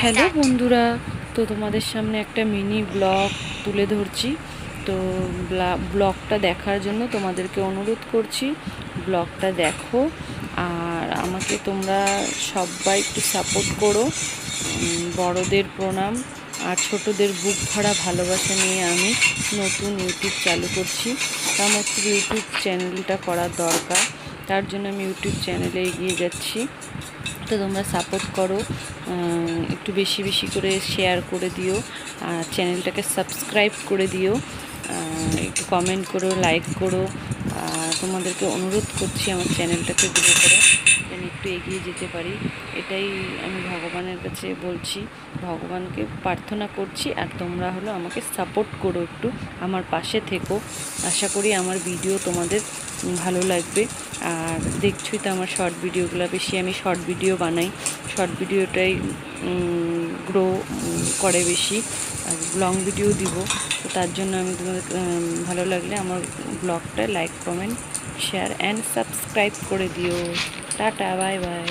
Hello বন্ধুরা তো তোমাদের সামনে একটা মিনি ব্লগ তুলে ধরছি। তো ব্লা- ব্লগটা দেখার জন্য তোমাদেরকে অনুরোধ করছি ব্লগটা দেখো। আর আমাকে তোমরা সবাই একটু সাপোর্ট করো। বড়দের প্রণাম আর ছোটদের বুক ভরা ভালোবাসা নিয়ে আমি নতুন ইউটিউব চালু করছি। আমার খুব ইউটিউব চ্যানেলটা করার দরকার। তার জন্য আমি ইউটিউব চ্যানেলে এগিয়ে যাচ্ছি। তো তোমরা সাপোর্ট করো একটু বেশি বেশি করে শেয়ার করে দিও, আর চ্যানেলটাকে সাবস্ক্রাইব করে দিও একটু কমেন্ট করো লাইক করো তোমাদেরকে অনুরোধ করছি আমার চ্যানেলটাকে গ্রো করে। একটু এগিয়ে যেতে পারি, এটাই আমি ভগবানের কাছে বলছি। ভগবানকে প্রার্থনা করছি আর তোমরা হলো আমাকে সাপোর্ট করো একটু, আমার পাশে থেকো। আশা করি আমার ভিডিও তোমাদের ভালো লাগবে। আর দেখছই তো আমার শর্ট ভিডিওগুলো বেশি আমি শর্ট ভিডিও বানাই। শর্ট ভিডিওটাই গ্রো করে বেশি। আর লং ভিডিও দিব। তো তার জন্য আমি তোমাদের ভালো লাগলে আমার ব্লগটা like comment share and subscribe করে দিও। Tata bye bye